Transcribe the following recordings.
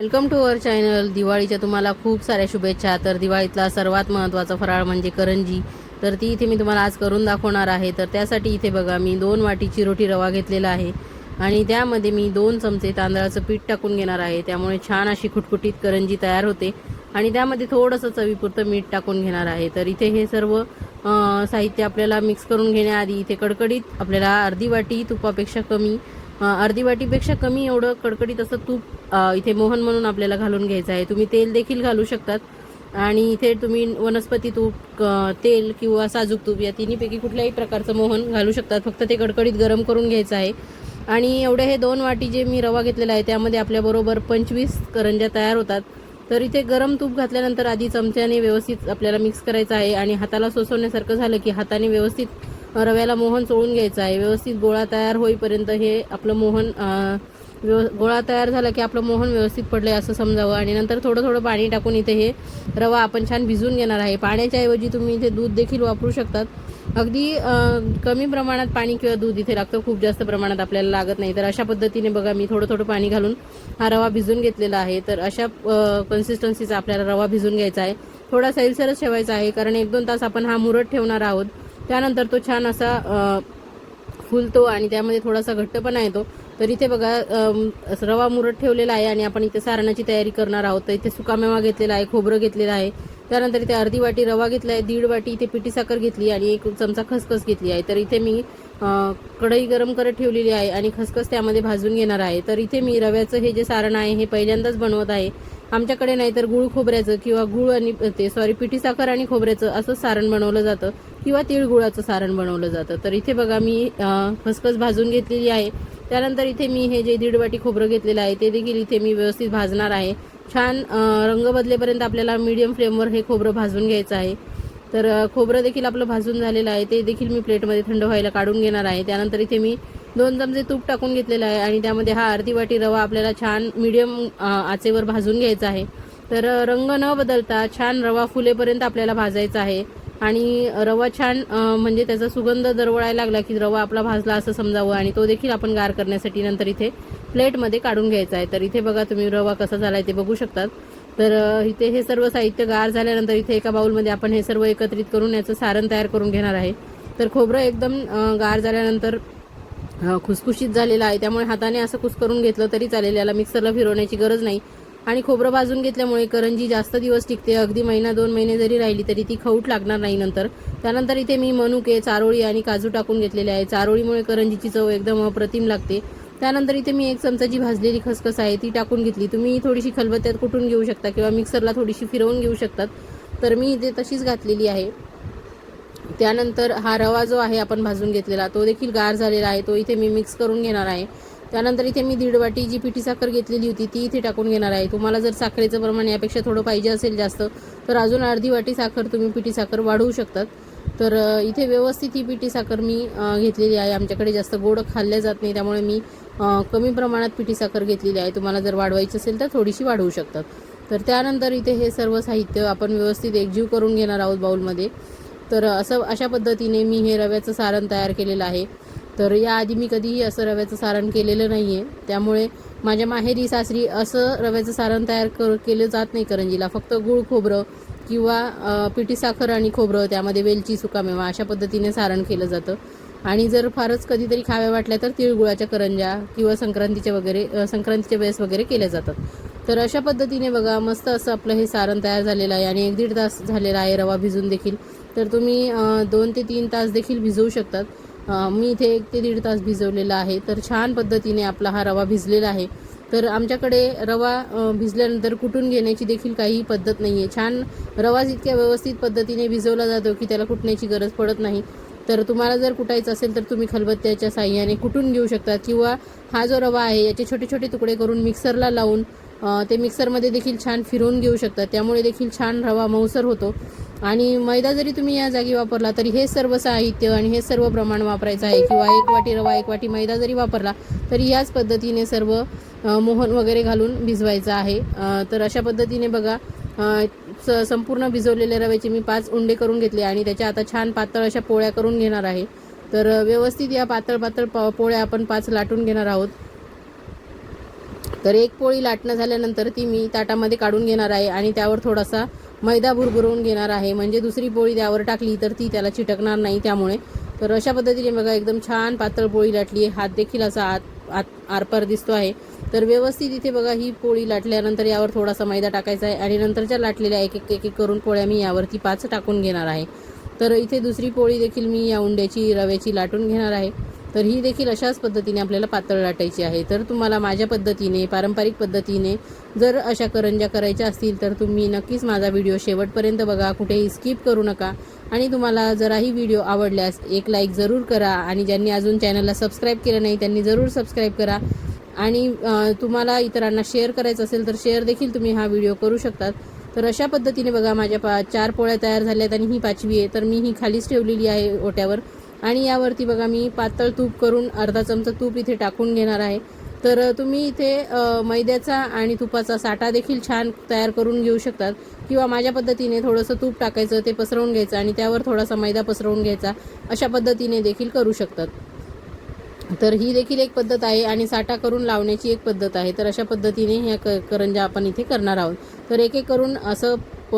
Welcome to our channel दिवाळीच्या तुम्हाला खूप साऱ्या शुभेच्छा. तर दिवाळीतला सर्वात महत्त्वाचा फराळ म्हणजे करंजी. तर ती इथे मी तुम्हाला आज करून दाखवणार आहे. तर त्यासाठी इथे बघा मी दोन वाटी चिरोटी रवा घेतलेला आहे. आणि त्यामध्ये मी दोन चमचे तांदळाचं पीठ टाकून घेणार आहे. त्यामुळे छान अशी खुटखुटीत करंजी तयार होते. आणि त्यामध्ये थोडंसं चवीपुरतं मीठ टाकून घेणार आहे. तर इथे हे सर्व साहित्य आपल्याला मिक्स करून घेण्याआधी इथे कडकडीत आपल्याला अर्धी वाटी तुपापेक्षा कमी अर्धी वाटीपेक्षा कमी एवढं कडकडीत असं तूप इथे मोहन म्हणून आपल्याला घालून घ्यायचं आहे. तुम्ही तेल देखील घालू शकतात. आणि इथे तुम्ही वनस्पती तूप तेल किंवा साजूक तूप या तिन्हीपैकी कुठल्याही प्रकारचं मोहन घालू शकतात. फक्त ते कडकडीत गरम करून घ्यायचं आहे. आणि एवढे हे दोन वाटी जे मी रवा घेतलेला आहे त्यामध्ये आपल्याबरोबर पंचवीस करंज्या तयार होतात. तर इथे गरम तूप घातल्यानंतर आधी चमच्याने व्यवस्थित आपल्याला मिक्स करायचं आहे. आणि हाताला सोसवण्यासारखं झालं की हाताने व्यवस्थित रव्याला मोहन चोळून घ्यायचं आहे. व्यवस्थित गोळा तयार होईपर्यंत हे आपलं मोहन व्यव गोळा तयार झाला की आपलं मोहन व्यवस्थित पडलं आहे असं समजावं. आणि नंतर थोडं थोडं पाणी टाकून इथे हे रवा आपण छान भिजून घेणार आहे. पाण्याच्या ऐवजी तुम्ही इथे दूध देखील वापरू शकतात. अगदी कमी प्रमाणात पाणी किंवा दूध इथे लागतं. खूप जास्त प्रमाणात आपल्याला लागत नाही. तर अशा पद्धतीने बघा मी थोडं थोडं पाणी घालून हा रवा भिजून घेतलेला आहे. तर अशा कन्सिस्टन्सीचा आपल्याला रवा भिजून घ्यायचा आहे. थोडा सैलसरच ठेवायचा आहे कारण एक दोन तास आपण हा मुरट ठेवणार आहोत. त्यानंतर तो छान असा फुलतो आणि त्यामध्ये थोडासा घट्टपणा येतो. तर इथे बघा रवा मुरत ठेवलेला आहे आणि आपण इथे सारणाची तयारी करणार आहोत. तर इथे सुकामेवा घेतलेला आहे खोबरं घेतलेलं आहे. त्यानंतर इथे अर्धी वाटी रवा घेतला आहे दीड वाटी इथे पिठी साखर घेतली आणि एक चमचा खसखस घेतली आहे. तर इथे मी कढई गरम करत ठेवलेली आहे आणि खसखस त्यामध्ये भाजून घेणार आहे. तर इथे मी रव्याचं हे जे सारण आहे हे पहिल्यांदाच बनवत आहे. आमच्याकडे नाही तर गुळ खोबऱ्याचं किंवा गुळ आणि ते सॉरी पिठी साखर आणि खोबऱ्याचं असं सारण बनवलं जातं. किंवा तिळगुळाचं सारण बनवलं जातं. तर इथे बघा मी खसखस भाजून घेतलेली आहे. त्यानंतर इथे मी हे जे दीड वाटी खोबरं घेतलेलं आहे ते देखील इथे मी व्यवस्थित भाजणार आहे. छान रंग बदलेपर्यंत आपल्याला मीडियम फ्लेमवर हे खोबरं भाजून घ्यायचं आहे. तर खोबरं देखील आपलं भाजून झालेलं आहे. ते देखील मी प्लेटमध्ये थंड व्हायला काढून घेणार आहे. त्यानंतर इथे मी दोन चमचे तूप टाकून घेतलेलं आहे आणि त्यामध्ये हा अर्धी वाटी रवा आपल्याला छान मीडियम आचेवर भाजून घ्यायचा आहे. तर रंग न बदलता छान रवा फुलेपर्यंत आपल्याला भाजायचा आहे. आणि रवा छान म्हणजे त्याचा सुगंध दरवळायला लागला की रवा आपला भाजला असं समजावं आणि तो देखील आपण गार करण्यासाठी नंतर इथे प्लेटमध्ये काढून घ्यायचा आहे. तर इथे बघा तुम्ही रवा कसा झाला आहे ते बघू शकतात. तर इथे हे सर्व साहित्य गार झाल्यानंतर इथे एका बाउलमध्ये आपण हे सर्व एकत्रित करून याचं सारण तयार करून घेणार आहे. तर खोबरं एकदम गार झाल्यानंतर खुसखुशीत झालेलं आहे. त्यामुळे हाताने असं कुस करून घेतलं तरी चालेल. याला मिक्सरला फिरवण्याची गरज नाही. आणि खोबरं भाजून घेतल्यामुळे करंजी जास्त दिवस टिकते. अगदी महिना दोन महिने जरी राहिली तरी ती खऊट लागणार नाही नंतर. त्यानंतर इथे मी मनुके चारोळी आणि काजू टाकून घेतलेले आहे. चारोळीमुळे करंजीची चव एकदम अप्रतिम लागते. त्यानंतर इथे मी एक चमचाची भाजलेली खसखस आहे ती टाकून घेतली. तुम्ही थोडीशी खलबत्त्यात कुठून घेऊ शकता किंवा मिक्सरला थोडीशी फिरवून घेऊ शकतात. तर मी इथे तशीच घातलेली आहे. त्यानंतर हा रवा जो आहे आपण भाजून घेतलेला तो देखील गार झालेला आहे. तो इथे मी मिक्स करून घेणार आहे. त्यानंतर इथे मी दीड वाटी जी पिठी साखर घेतलेली होती ती इथे टाकून घेणार आहे. तुम्हाला जर साखरेचं प्रमाण यापेक्षा थोडं पाहिजे असेल जास्त तर अजून अर्धी वाटी साखर तुम्ही पिठी साखर वाढवू शकतात. तर इथे व्यवस्थित ही पिठी साखर मी घेतलेली आहे. आमच्याकडे जास्त गोड खाल्ल्या जात नाही त्यामुळे मी कमी प्रमाणात पिठी साखर घेतलेली आहे. तुम्हाला जर वाढवायची असेल तर थोडीशी वाढवू शकतात. तर त्यानंतर इथे हे सर्व साहित्य आपण व्यवस्थित एकजीव करून घेणार आहोत बाऊलमध्ये तर असं अशा पद्धतीने मी हे रव्याचं सारण तयार केलेलं आहे. तर याआधी मी कधीही असं रव्याचं सारण केलेलं नाही आहे त्यामुळे माझ्या माहेरी सासरी असं रव्याचं सारण तयार कर केलं जात नाही करंजीला. फक्त गूळ खोबरं किंवा पिठी साखर आणि खोबरं त्यामध्ये वेलची सुकामेवा अशा पद्धतीने सारण केलं जातं. आणि जर फारच कधीतरी खाव्या वाटल्या तर तिळगुळाच्या करंज्या किंवा संक्रांतीच्या वगैरे संक्रांतीच्या वेळेस वगैरे केल्या जातात. तर अशा पद्धतीने बघा मस्त असं आपलं हे सारण तयार झालेलं आहे आणि एक दीड तास झालेला आहे रवा भिजून देखील. तर तुम्ही दोन ते तीन तास देखील भिजवू शकतात. मी इथे एक ते दीड तास भिजवलेला आहे. तर छान पद्धतीने आपला हा रवा भिजलेला आहे. तर आमच्याकडे रवा भिजल्यानंतर कुटून घेण्याची देखील काही पद्धत नाही आहे छान रवा इतक्या व्यवस्थित पद्धतीने भिजवला जातो की त्याला कुटण्याची गरज पडत नाही. तर तुम्हाला जर कुटायचं असेल तर तुम्ही खलबत्त्याच्या साह्याने कुटून घेऊ शकता किंवा हा जो रवा आहे याचे छोटे छोटे तुकडे करून मिक्सरला लावून ते मिक्सरमध्ये देखील छान फिरवून घेऊ शकतात त्यामुळे देखील छान रवा मऊसर होतो. आणि मैदा जरी तुम्ही या जागी वापरला तरी हे सर्व साहित्य आणि हे सर्व प्रमाण वापरायचं आहे. किंवा एक वाटी रवा एक वाटी मैदा जरी वापरला तरी याच पद्धतीने सर्व मोहन वगैरे घालून भिजवायचं आहे. तर अशा पद्धतीने बघा स- संपूर्ण भिजवलेल्या रव्याचे मी पाच उंडे करून घेतले आणि त्याच्या आता छान पातळ अशा पोळ्या करून घेणार आहे. तर व्यवस्थित या पातळ पातळ प- पोळ्या आपण पाच लाटून घेणार आहोत. तर एक पोळी लाटणं झाल्यानंतर ती मी ताटामध्ये काढून घेणार आहे आणि त्यावर थोडासा मैदा भुरभुरवून घेणार आहे. म्हणजे दुसरी पोळी त्यावर टाकली तर ती त्याला चिटकणार नाही त्यामुळे. तर अशा पद्धतीने बघा एकदम छान पातळ पोळी लाटली आहे. हात देखील असा आत आत आरपार दिसतो आहे. तर व्यवस्थित इथे बघा ही पोळी लाटल्यानंतर यावर थोडासा मैदा टाकायचा आहे आणि नंतरच्या लाटलेल्या एक एक एक एक करून पोळ्या मी यावरती पाच टाकून घेणार आहे. तर इथे दुसरी पोळी देखील मी या उंड्याची रव्याची लाटून घेणार आहे. तर ही देखील अशाच पद्धतीने आपल्याला पातळ लाटायची आहे. तर तुम्हाला माझ्या पद्धतीने पारंपरिक पद्धतीने जर अशा करंज्या करायच्या असतील तर तुम्ही नक्कीच माझा व्हिडिओ शेवटपर्यंत बघा. कुठेही स्किप करू नका. आणि तुम्हाला जराही व्हिडिओ आवडल्यास एक लाईक जरूर करा आणि ज्यांनी अजून चॅनलला सबस्क्राईब केलं नाही त्यांनी जरूर सबस्क्राईब करा. आणि तुम्हाला इतरांना शेअर करायचं असेल तर शेअर देखील तुम्ही हा व्हिडिओ करू शकतात. तर अशा पद्धतीने बघा माझ्या पा चार पोळ्या तयार झाल्यात आणि ही पाचवी आहे. तर मी ही खालीच ठेवलेली आहे ओट्यावर. आणि यावरती बघा मी पातळ तूप करून अर्धा चमचा तूप इथे टाकून घेणार आहे. तर तुम्ही इथे मैद्याचा आणि तुपाचा साठा देखील छान तयार करून घेऊ शकतात किंवा माझ्या पद्धतीने थोडंसं तूप टाकायचं ते पसरवून घ्यायचं आणि त्यावर थोडासा मैदा पसरवून घ्यायचा अशा पद्धतीने देखील करू शकतात. तर ही देखील एक पद्धत आहे आणि साठा करून लावण्याची एक पद्धत आहे. तर अशा पद्धतीने ह्या क करंजा आपण इथे करणार आहोत. तर एक एक करून असं प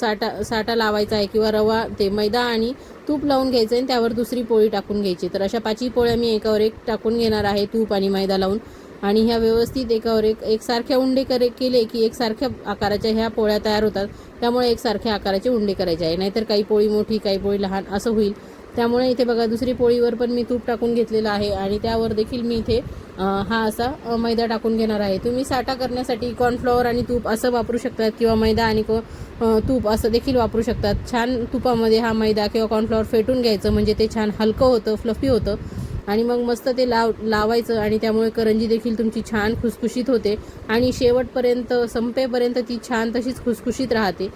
साठा साठा लावायचा आहे किंवा रवा ते मैदा आणि तूप लावून घ्यायचं आणि त्यावर दुसरी पोळी टाकून घ्यायची. तर अशा पाचही पोळ्या मी एकावर एक टाकून घेणार आहे तूप आणि मैदा लावून. आणि ह्या व्यवस्थित एकावर एक एकसारख्या उंडे करे केले की एकसारख्या आकाराच्या ह्या पोळ्या तयार होतात. त्यामुळे एकसारख्या आकाराचे उंडे करायचे आहे. नाहीतर काही पोळी मोठी काही पोळी लहान असं होईल. त्यामुळे इथे बघा दुसरी पोळीवर पण मी तूप टाकून घेतलेलं आहे आणि त्यावर देखील मी इथे हा असा मैदा टाकून घेणार आहे. तुम्ही साठा करण्यासाठी कॉर्नफ्लॉवर आणि तूप असं वापरू शकतात किंवा मैदा आणि को तूप असं देखील वापरू शकतात. छान तुपामध्ये हा मैदा किंवा कॉर्नफ्लॉवर फेटून घ्यायचं म्हणजे ते छान हलकं होतं फ्लफी होतं. आणि मग मस्त ते लाव लावायचं आणि त्यामुळे करंजी देखील तुमची छान खुसखुशीत होते. आणि शेवटपर्यंत संपेपर्यंत ती छान तशीच खुसखुशीत राहते.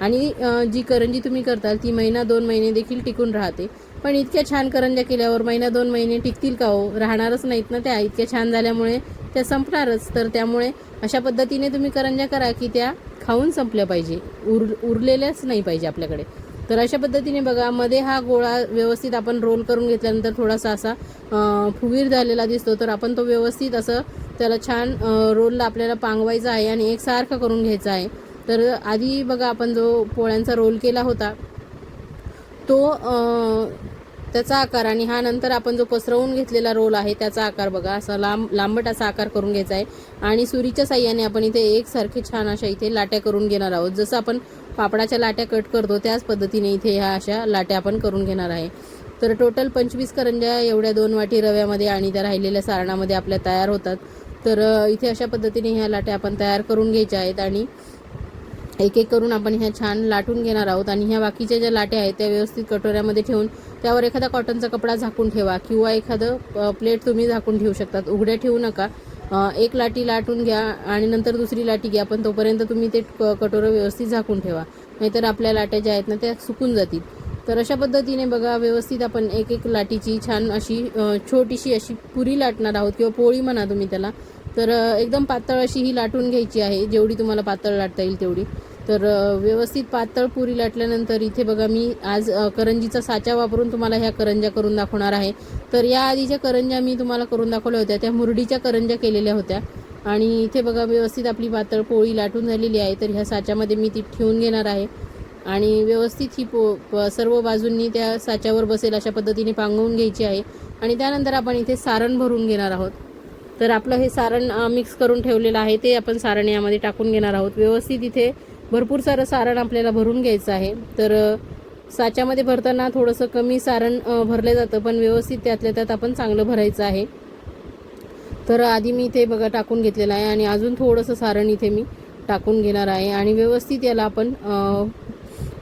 आणि जी करंजी तुम्ही करताल ती महिना दोन महिने देखील टिकून राहते. पण इतक्या छान करंज्या केल्यावर महिना दोन महिने टिकतील का हो? राहणारच नाहीत ना त्या. इतक्या छान झाल्यामुळे त्या संपणारच. तर त्यामुळे अशा पद्धतीने तुम्ही करंज्या करा की त्या खाऊन संपल्या पाहिजे. उर उरलेल्याच नाही पाहिजे आपल्याकडे. तर अशा पद्धतीने बघा मध्ये हा गोळा व्यवस्थित आपण रोल करून घेतल्यानंतर थोडासा असा फुगीर झालेला दिसतो. तर आपण तो व्यवस्थित असं त्याला छान रोलला आपल्याला पांगवायचा आहे आणि एकसारखा करून घ्यायचा आहे. तर आधी बघा आपण जो पोळ्यांचा रोल केला होता तो त्याचा आकार आणि हा नंतर आपण जो पसरवून घेतलेला रोल आहे त्याचा आकार बघा. असा लांब लांबट असा आकार करून घ्यायचा आहे. आणि सुरीच्या साह्याने आपण इथे एकसारखे छान अशा इथे लाट्या करून घेणार आहोत. जसं आपण पापडाच्या लाट्या कट करतो त्याच पद्धतीने इथे ह्या अशा लाट्या आपण करून घेणार आहे. तर टोटल पंचवीस करंज्या एवढ्या दोन वाटी रव्यामध्ये आणि त्या राहिलेल्या सारणामध्ये आपल्या तयार होतात. तर इथे अशा पद्धतीने ह्या लाट्या आपण तयार करून घ्यायच्या आहेत. आणि एक एक करून आपण ह्या छान लाटून घेणार आहोत आणि ह्या बाकीच्या ज्या लाट्या आहेत त्या व्यवस्थित कटोऱ्यामध्ये ठेवून त्यावर एखादा कॉटनचा कपडा झाकून ठेवा किंवा एखादं प्लेट तुम्ही झाकून ठेवू शकतात. उघड्या ठेवू नका. एक लाटी लाटून घ्या आणि नंतर दुसरी लाटी घ्या पण तोपर्यंत तुम्ही ते क- कटोरं व्यवस्थित झाकून ठेवा. नाहीतर आपल्या लाट्या ज्या आहेत ना त्या सुकून जातील. तर अशा पद्धतीने बघा व्यवस्थित आपण एक एक लाटीची छान अशी छोटीशी अशी पुरी लाटणार आहोत किंवा पोळी म्हणा तुम्ही त्याला. तर एकदम पातळ अशी ही लाटून घ्यायची आहे. जेवढी तुम्हाला पातळ लाटता येईल तेवढी. तर व्यवस्थित पातळ पुरी लाटल्यानंतर इथे बघा मी आज करंजीचा साचा वापरून तुम्हाला ह्या करंज्या करून दाखवणार आहे. तर या आधीच्या करंज्या मी तुम्हाला करून दाखवल्या होत्या त्या मुरडीच्या करंज्या केलेल्या होत्या. आणि इथे बघा व्यवस्थित आपली पातळ पोळी लाटून झालेली आहे तर ह्या साच्यामध्ये मी ती ठेवून घेणार आहे. आणि व्यवस्थित ही पो प- सर्व बाजूंनी त्या साच्यावर बसेल अशा पद्धतीने पांगवून घ्यायची आहे. आणि त्यानंतर आपण इथे सारण भरून घेणार आहोत. तर आपलं हे सारण मिक्स करून ठेवलेलं आहे ते आपण सारण यामध्ये टाकून घेणार आहोत. व्यवस्थित इथे भरपूर सारं सारण आपल्याला भरून घ्यायचं आहे. तर साच्यामध्ये भरताना थोडंसं कमी सारण भरलं जातं पण व्यवस्थित त्यातल्या त्यात आपण चांगलं भरायचं आहे. तर आधी मी इथे बघा टाकून घेतलेलं आहे आणि अजून थोडंसं सारण इथे मी टाकून घेणार आहे आणि व्यवस्थित याला आपण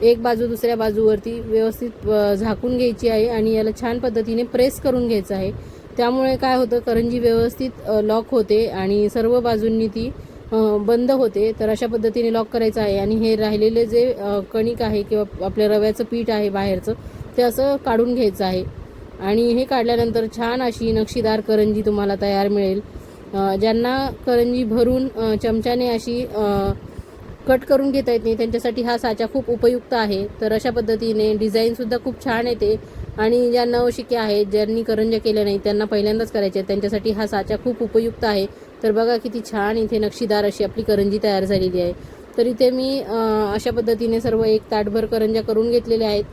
एक बाजू दुसऱ्या बाजूवरती व्यवस्थित झाकून घ्यायची आहे आणि याला छान पद्धतीने प्रेस करून घ्यायचं आहे. त्यामुळे काय होतं करंजी व्यवस्थित लॉक होते आणि सर्व बाजूंनी ती बंद होते तर अशा पद्धतीने लॉक करायचं आहे. आणि हे राहिलेले जे कणिक आहे किंवा आपल्या रव्याचं पीठ आहे बाहेरचं ते असं काढून घ्यायचं आहे. आणि हे काढल्यानंतर छान अशी नक्षीदार करंजी तुम्हाला तयार मिळेल. ज्यांना करंजी भरून चमच्याने अशी कट करून घेता येत नाही त्यांच्यासाठी हा साचा खूप उपयुक्त आहे. तर अशा पद्धतीने डिझाईनसुद्धा खूप छान येते. आणि ज्या नवशिके आहेत ज्यांनी करंज्या केल्या नाही त्यांना पहिल्यांदाच करायचे आहेत. त्यांच्यासाठी हा साचा खूप उपयुक्त आहे. तर बघा किती छान इथे नक्षीदार अशी आपली करंजी तयार झालेली आहे. तर इथे मी अशा पद्धतीने सर्व एक ताटभर करंज्या करून घेतलेल्या आहेत.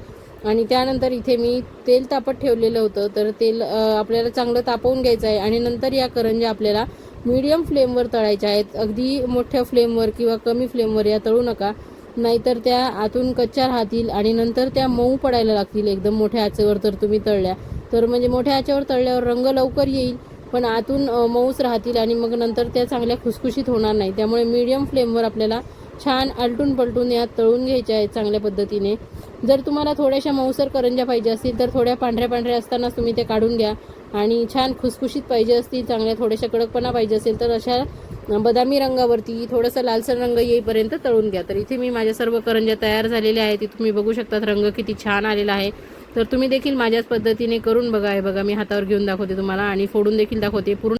आणि त्यानंतर इथे मी तेल तापत ठेवलेलं होतं. तर तेल आपल्याला चांगलं तापवून घ्यायचं आहे. आणि नंतर या करंज्या आपल्याला मीडियम फ्लेमवर तळायच्या आहेत. अगदी मोठ्या फ्लेमवर किंवा कमी फ्लेमवर या तळू नका. नाहीतर त्या आतून कच्च्या राहतील आणि नंतर त्या मऊ पडायला लागतील एकदम मोठ्या आचेवर तर तुम्ही तळल्या. तर म्हणजे मोठ्या आचेवर तळल्यावर रंग लवकर येईल पण आतून मऊच राहतील आणि मग नंतर त्या चांगल्या खुसखुशीत होणार नाही. त्यामुळे मीडियम फ्लेमवर आपल्याला छान आलटून पलटून यात तळून घ्यायच्या आहेत चांगल्या पद्धतीने. जर तुम्हाला थोड्याशा मऊसर करंज्या पाहिजे असतील तर थोड्या पांढऱ्या पांढऱ्या असतानाच तुम्ही ते काढून घ्या. आणि छान खुसखुशीत पाहिजे असतील चांगल्या थोड्याशा कडकपणा पाहिजे असेल तर अशा बदामी रंगावरती थोडंसं लालसर रंग येईपर्यंत तळून घ्या. तर इथे मी माझ्या सर्व करंज्या तयार झालेल्या आहेत. तुम्ही बघू शकतात रंग किती छान आलेला आहे. तर तुम्ही देखील माझ्याच पद्धतीने करून बघा. हे बघा मी हातावर घेऊन दाखवते तुम्हाला आणि फोडून देखील दाखवते. पूर्ण